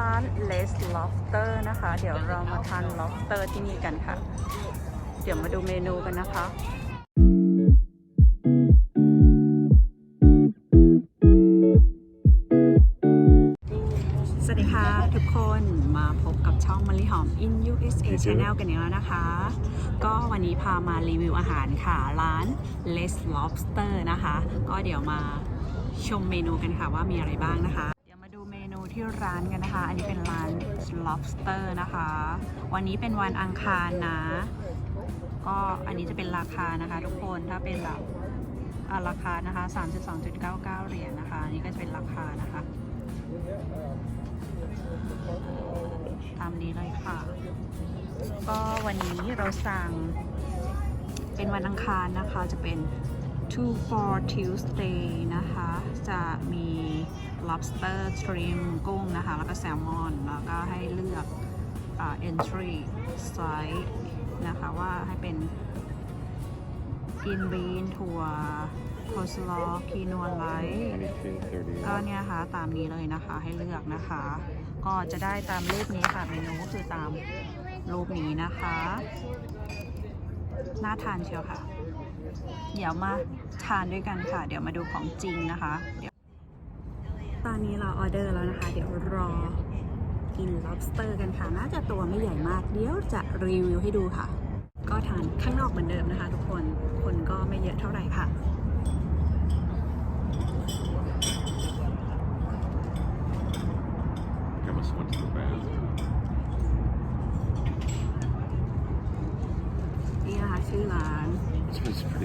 ร้าน Les Lobster นะคะ เดี๋ยวเรามาทาน lobster ที่นี่กันค่ะ เดี๋ยวมาดูเมนูกันนะคะสวัสดีค่ะทุกคนมาพบกับช่องมะลิหอม in USA Channel กันอีกแล้วนะคะ ก็วันนี้พามารีวิวอาหารค่ะ ร้าน Les Lobster นะคะ ก็เดี๋ยวมาชมเมนูกันค่ะว่ามีอะไรบ้างนะคะ ที่ร้านกันนะคะ อันนี้เป็นร้าน lobster นะคะ วันนี้เป็นวันอังคารนะ ก็อันนี้จะเป็นราคานะคะทุกคน ถ้าเป็นแบบราคานะคะ 32.99 เหรียญนะคะ อันนี้ก็จะเป็นราคานะคะ ตามนี้เลยค่ะ ก็วันนี้เราสั่งเป็นวันอังคารนะคะ จะเป็น two for Tuesday นะคะ จะมี lobster shrimp กุ้งนะคะ แล้วก็แซลมอน แล้วก็ให้เลือกอ entry size นะคะว่าให้เป็น green bean ถั่วโคสลอคีนัวไลท์ก็เนี่ยค่ะตามนี้เลยนะคะให้เลือกนะคะ ก็จะได้ตามรูปนี้ค่ะเมนูก็คือตามรูปนี้นะคะ น่าทานเชียวค่ะ เดี๋ยวมาทานด้วยกันค่ะ เดี๋ยวมาดูของจริงนะคะเดี๋ยวตอนนี้เราออเดอร์แล้วนะคะ เดี๋ยวรอกิน lobster กันค่ะ น่าจะตัวไม่ใหญ่มาก เดี๋ยวจะรีวิวให้ดูค่ะ ก็ทานข้างนอกเหมือนเดิมนะคะ ทุกคน คนก็ไม่เยอะเท่าไหร่ค่ะ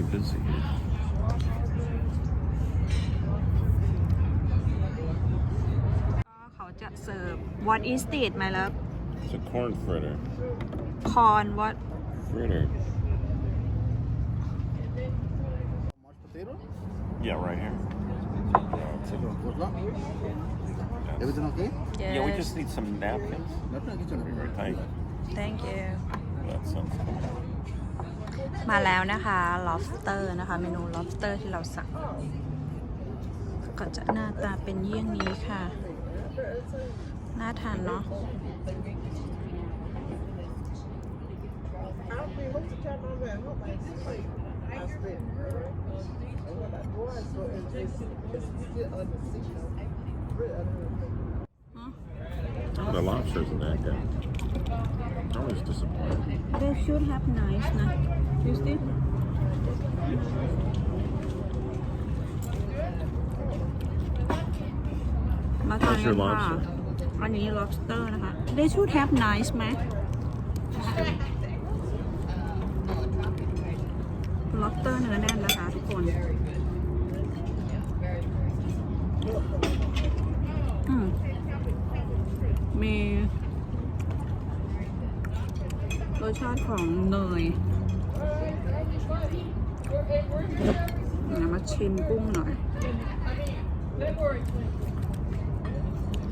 busy. What is it, my love? It's a corn fritter. Corn what? Fritter. Yeah, right here. Yes. Everything okay? Yes. Yeah, we just need some napkins. Napkins? Thank you. Thank you. That sounds cool. มาแล้วนะคะ lobster นะคะ เมนู lobster ที่เราสั่ง ก็จะหน้าตาเป็นเยี่ยงนี้ค่ะ น่าทานเนาะ The lobsters in that guy. I was disappointed. they should have nice นะ you see มาทาน How's กั your นค่ะ lobster? อันนี้ lobster นะคะ they should have nice ไหม lobster เนื้อแน่นนะคะทุกคนอืมมีรสชาติของเนย เดี๋ยวมาชิมกุ้งหน่อย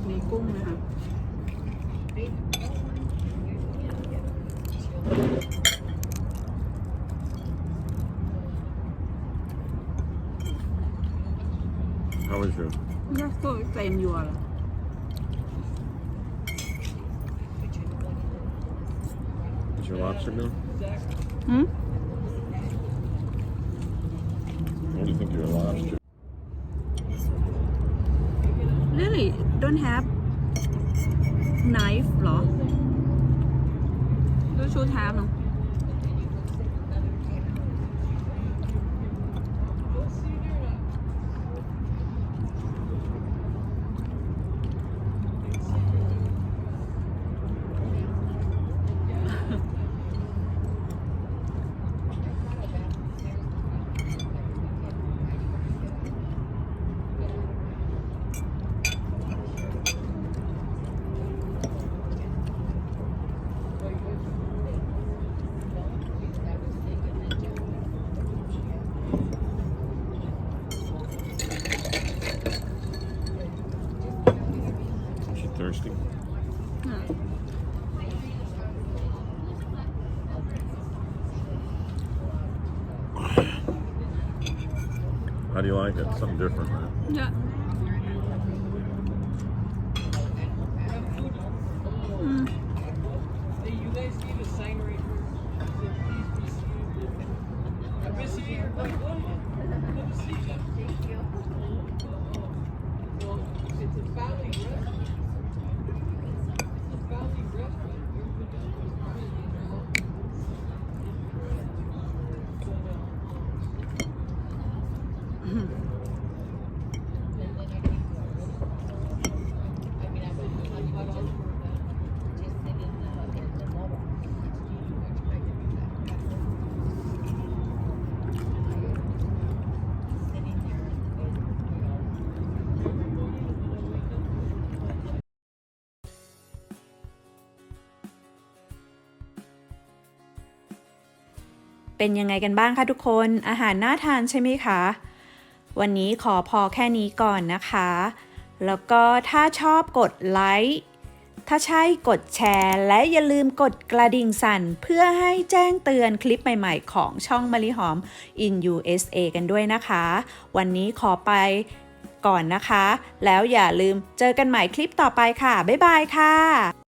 มีกุ้งนะคะ How was your? น่าก็เต็มยัวละ Is your lobster good? หืม What do you think of your lobster? really don't have knife หรอ you should have เนอะ Is thirsty? อ่ะ How do you like it? Something different, man. Yeah. เป็นยังไงกันบ้างคะทุกคน อาหารน่าทานใช่ไหมคะ วันนี้ขอพอแค่นี้ก่อนนะคะ แล้วก็ถ้าชอบกดไลค์ถ้าใช่กดแชร์ และอย่าลืมกดกระดิ่งสั่น เพื่อให้แจ้งเตือนคลิปใหม่ๆ ของช่องมะลิหอม in USA กันด้วยนะคะ วันนี้ขอไปก่อนนะคะ แล้วอย่าลืมเจอกันใหม่คลิปต่อไปค่ะ บ๊ายบายค่ะ